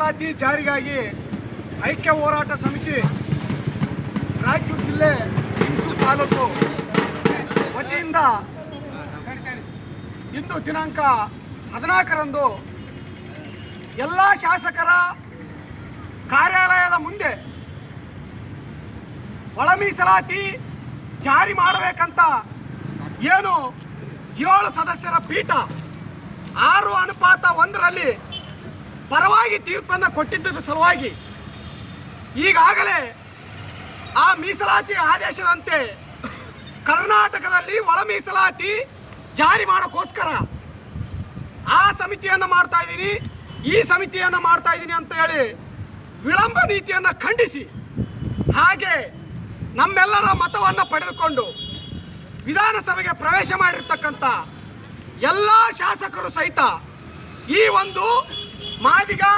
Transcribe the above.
ಮೀಸಲಾತಿ ಜಾರಿಗಾಗಿ ಐಕ್ಯ ಹೋರಾಟ ಸಮಿತಿ ರಾಯಚೂರು ಜಿಲ್ಲೆ ಹಿಂಸೂರು ತಾಲೂಕು ವತಿಯಿಂದ ಇಂದು ದಿನಾಂಕ ಹದಿನಾಲ್ಕರಂದು ಎಲ್ಲ ಶಾಸಕರ ಕಾರ್ಯಾಲಯದ ಮುಂದೆ ಒಳ ಮೀಸಲಾತಿ ಜಾರಿ ಮಾಡಬೇಕಂತ ಏನು ಏಳು ಸದಸ್ಯರ ಪೀಠ, ಆರು ಅನುಪಾತ ಒಂದರಲ್ಲಿ ಪರವಾಗಿ ತೀರ್ಪನ್ನು ಕೊಟ್ಟಿದ್ದರ ಸಲುವಾಗಿ ಈಗಾಗಲೇ ಆ ಮೀಸಲಾತಿ ಆದೇಶದಂತೆ ಕರ್ನಾಟಕದಲ್ಲಿ ಒಳ ಮೀಸಲಾತಿ ಜಾರಿ ಮಾಡೋಕ್ಕೋಸ್ಕರ ಆ ಸಮಿತಿಯನ್ನು ಮಾಡ್ತಾ ಇದ್ದೀನಿ, ಈ ಸಮಿತಿಯನ್ನು ಮಾಡ್ತಾ ಇದ್ದೀನಿ ಅಂತ ಹೇಳಿ ವಿಳಂಬ ನೀತಿಯನ್ನು ಖಂಡಿಸಿ ಹಾಗೆ ನಮ್ಮೆಲ್ಲರ ಮತವನ್ನು ಪಡೆದುಕೊಂಡು ವಿಧಾನಸಭೆಗೆ ಪ್ರವೇಶ ಮಾಡಿರ್ತಕ್ಕಂಥ ಎಲ್ಲ ಶಾಸಕರು ಸಹಿತ ಈ ಒಂದು మాదిగా